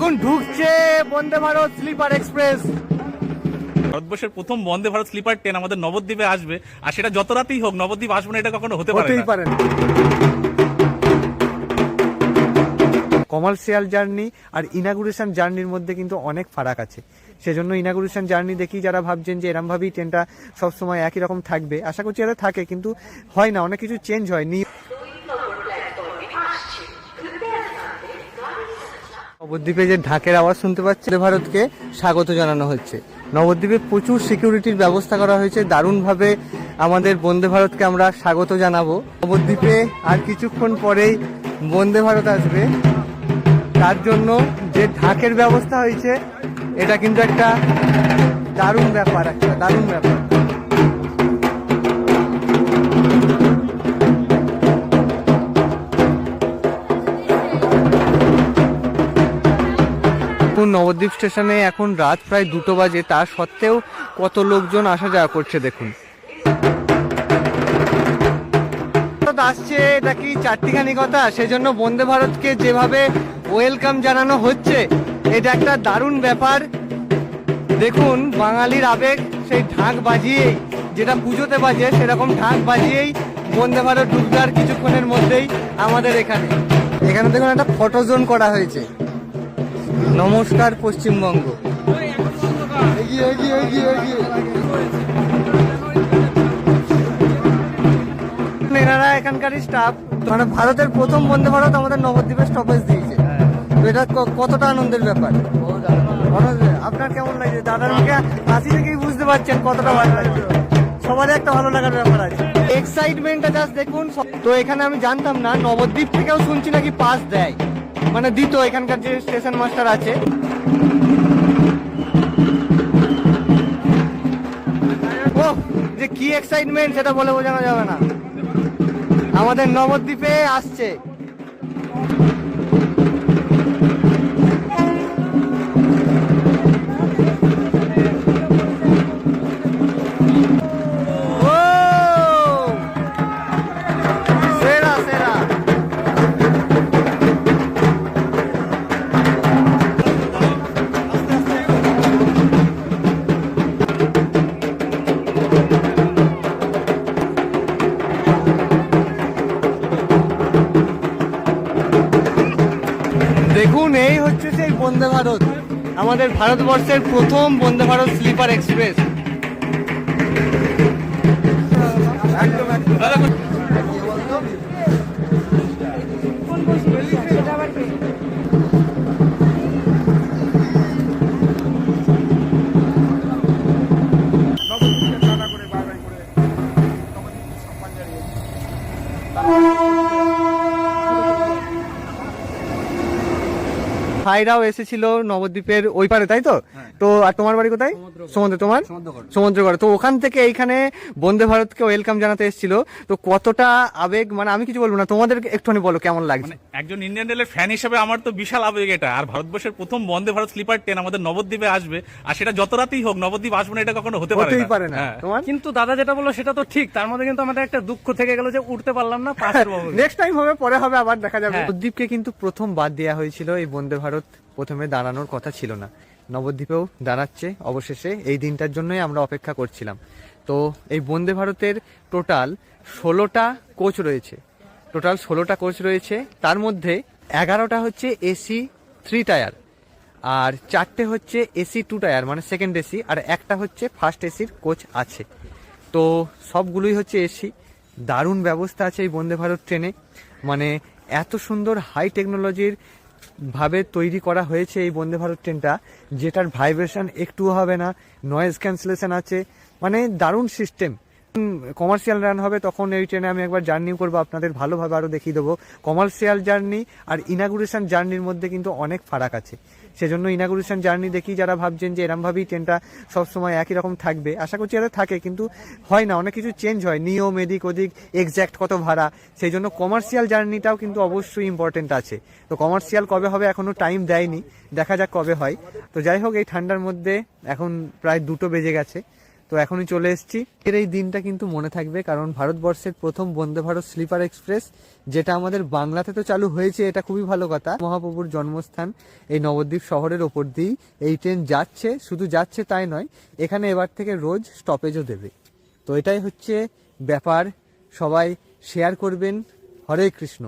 দেখুন ঢুকছে বন্দে Bharat sleeper express. ভারতবর্ষের প্রথম বন্দে ভারত স্লিপার ট্রেন আমাদের নবদ্বীপে আসবে আর সেটা যত রাতেই হোক নবদ্বীপ আসবে না এটা কখনো হতে পারে হতেই পারে না। কমার্শিয়াল জার্নি আর ইনাগুরেশন জার্নির মধ্যে কিন্তু অনেক ফারাক আছে। সেজন্য ইনাগুরেশন জার্নি দেখি যারা ভাবছেন যে এরম ভাবেই ট্রেনটা সবসময় একই রকম থাকবে আশা করছি এটা থাকে কিন্তু হয় না অনেক কিছু চেঞ্জ হয়। নি নবদ্বীপে যে ঢাকের আওয়াজ শুনতে পাচ্ছে ভারতকে স্বাগত জানানো হচ্ছে। নবদ্বীপে প্রচুর সিকিউরিটির ব্যবস্থা করা হয়েছে। দারুণভাবে আমাদের বন্দে ভারতকে আমরা স্বাগত জানাব। নবদ্বীপে আর কিছুক্ষণ পরেই বন্দে ভারত আসবে। তার জন্য যে ঢাকের ব্যবস্থা হয়েছে, এটা কিন্তু একটা দারুণ ব্যাপার, একটা দারুণ ব্যাপার। নবদ্বীপ স্টেশনে এখন রাত প্রায় দুটো বাজে, তা সত্ত্বেও কত লোকজন আসা যাওয়া করছে দেখুন। আসছে, এটা কি চারটিখানি কথা? সেজন্য বন্দে ভারতকে যেভাবে ওয়েলকাম জানানো হচ্ছে, এটা একটা দারুণ ব্যাপার। দেখুন, বাঙালির আবেগ, সেই ঢাক বাজিয়েই, যেটা পুজোতে বাজে, সেরকম ঢাক বাজিয়েই বন্দে ভারত ঢুকবে আর কিছুক্ষণের মধ্যেই আমাদের এখানে। এখানে দেখুন একটা ফটো জোন করা হয়েছে। নমস্কার পশ্চিমবঙ্গ। এগিয়ে এগিয়ে এগিয়ে এগিয়ে। এনারা এখানকার স্টাফ মানে ভারতের প্রথম বন্দে ভারত আমাদের নবদ্বীপে স্টপেজ দিয়েছে। তো এটা কতটা আনন্দের ব্যাপার? আপনার কেমন লাগছে দাদার মুখে হাসি থেকেই বুঝতে পারছেন কতটা ভালো লাগছে সবারই একটা ভালো লাগার ব্যাপার আছে। এক্সাইটমেন্টটা জাস্ট দেখুন। তো এখানে আমি জানতাম না নবদ্বীপ থেকেও শুনছি নাকি পাস দেয়। মানে দিত এখানকার যে স্টেশন মাস্টার আছে। ও, যে কি এক্সাইটমেন্ট সেটা বলে বোঝানো যাবে না। আমাদের নবদ্বীপে আসছে। বন্দে ভারত আমাদের ভারতবর্ষের প্রথম বন্দে ভারত স্লিপার এক্সপ্রেস। ভাইরাও এসেছিল নবদ্বীপের ওই পারে তাই তো? তো আর তোমার বাড়ি কোথায়? সমুদ্র তোমার? সমুদ্রগড়। তো ওখান থেকে এইখানে বন্দে ভারতকে ওয়েলকাম জানাতে এসেছিল। তো কতটা আবেগ মানে আমি কিছু বলব না তোমাদের একটুখানি বলো কেমন লাগছে? মানে একজন ইন্ডিয়ান রেলের ফ্যান হিসেবে আমার তো বিশাল আবেগ এটা। আর ভারতবর্ষের প্রথম বন্দে ভারত স্লিপার ট্রেন আমাদের নবদ্বীপে আসবে আর সেটা যত রাতেই হোক নবদ্বীপ আসবে না এটা কখনো হতে পারে পারে না। হ্যাঁ। তোমার? কিন্তু দাদা যেটা বলল সেটা তো ঠিক তার মধ্যে কিন্তু আমাদের একটা দুঃখ থেকে গেল যে উঠতে পারলাম না পাশের বাবু নেক্সট টাইম হবে পরে হবে আবার দেখা যাবে। হ্যাঁ। নবদ্বীপকে কিন্তু প্রথম বাদ দেওয়া হয়েছিল এই বন্দে ভারত প্রথমে দাঁড়ানোর কথা ছিল না। নবদ্বীপেও দাঁড়াচ্ছে অবশেষে। এই দিনটার জন্যই আমরা অপেক্ষা করছিলাম। তো এই বন্দে ভারতের টোটাল ষোলোটা কোচ রয়েছে। টোটাল ষোলোটা কোচ রয়েছে। তার মধ্যে এগারোটা হচ্ছে এসি থ্রি টায়ার আর চারটে হচ্ছে এসি টু টায়ার মানে সেকেন্ড এসি আর একটা হচ্ছে ফার্স্ট এসির কোচ আছে। তো সবগুলোই হচ্ছে এসি দারুণ ব্যবস্থা আছে এই বন্দে ভারত ট্রেনে। মানে এত সুন্দর হাই টেকনোলজির ভাবে তৈরি করা হয়েছে এই বন্দে ভারত ট্রেনটা, যেটার ভাইব্রেশন একটুও হবে না নয়েজ ক্যান্সেলেশন আছে। মানে দারুণ সিস্টেম কমার্শিয়াল রান হবে, তখন এই ট্রেনে আমি একবার জার্নি করব, আপনাদের ভালোভাবে আরও দেখিয়ে দেবো। কমার্শিয়াল জার্নি আর ইনাগুরেশন জার্নির মধ্যে কিন্তু অনেক ফারাক আছে। সেজন্য ইনাগুরেশন জার্নি দেখি যারা ভাবছেন যে এরমভাবেই ট্রেনটা সবসময় একই রকম থাকবে, আশা করছি এটা থাকে, কিন্তু হয় না, অনেক কিছু চেঞ্জ হয়, নিয়ম এদিক ওদিক এক্স্যাক্ট কত ভাড়া সেই জন্য কমার্শিয়াল জার্নিটাও কিন্তু অবশ্যই ইম্পর্টেন্ট আছে। তো কমার্শিয়াল কবে হবে এখনও টাইম দেয়নি, দেখা যাক কবে হয়। তো যাই হোক, এই ঠান্ডার মধ্যে এখন প্রায় দুটো বেজে গেছে। তো এখনই চলে এসেছি। এর এই দিনটা কিন্তু মনে থাকবে কারণ ভারতবর্ষের প্রথম বন্দে ভারত স্লিপার এক্সপ্রেস, যেটা আমাদের বাংলাতে তো চালু হয়েছে, এটা খুবই ভালো কথা। মহাপ্রভুর জন্মস্থান এই নবদ্বীপ শহরের ওপর দিয়েই এই ট্রেন যাচ্ছে, শুধু যাচ্ছে তাই নয়, এখানে এবার থেকে রোজ স্টপেজও দেবে। তো এটাই হচ্ছে ব্যাপার, সবাই শেয়ার করবেন। হরে কৃষ্ণ।